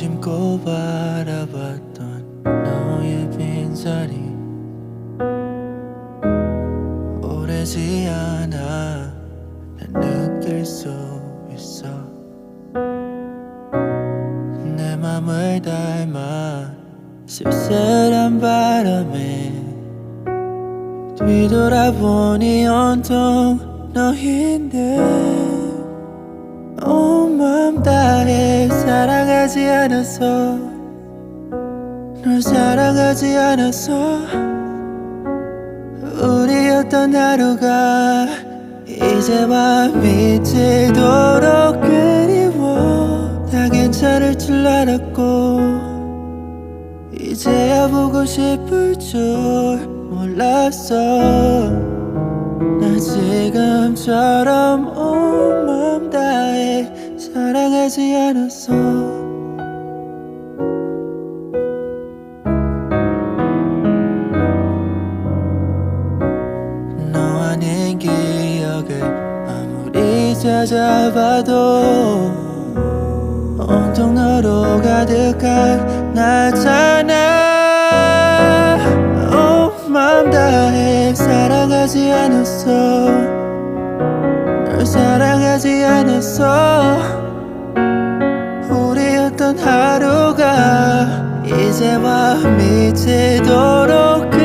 잊고 바라봤던 너의 빈자리 오래지 않아 난 느낄 수 있어. 내 맘을 닮아 쓸쓸한 바람에 뒤돌아보니 온통 너인데 사랑하지 않았어 널 사랑하지 않았어 우리였던 하루가 이제와 미치도록 그리워 다 괜찮을 줄 알았고 이제야 보고 싶을 줄 몰랐어. 나 지금처럼 온 마음 다해 사랑하지 않았어 기억을 아무리 찾아봐도 온통 너로 가득한 나잖아 온 마음 다해. 사랑하지 않았어. 널 사랑하지 않았어. 우리였던 하루가 이제와 미치도록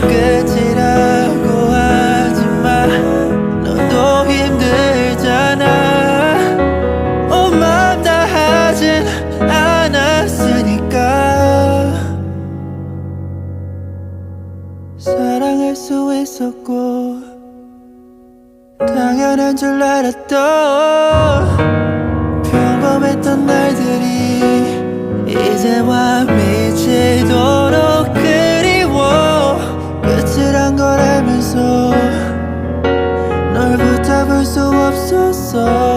끝이라고 하지만 너도 힘들잖아. 온 마음 다 하진 않았으니까. 사랑할 수 있었고 당연한 줄 알았던 평범했던 날들이 이제 와 Sợ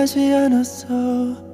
하지 않았어.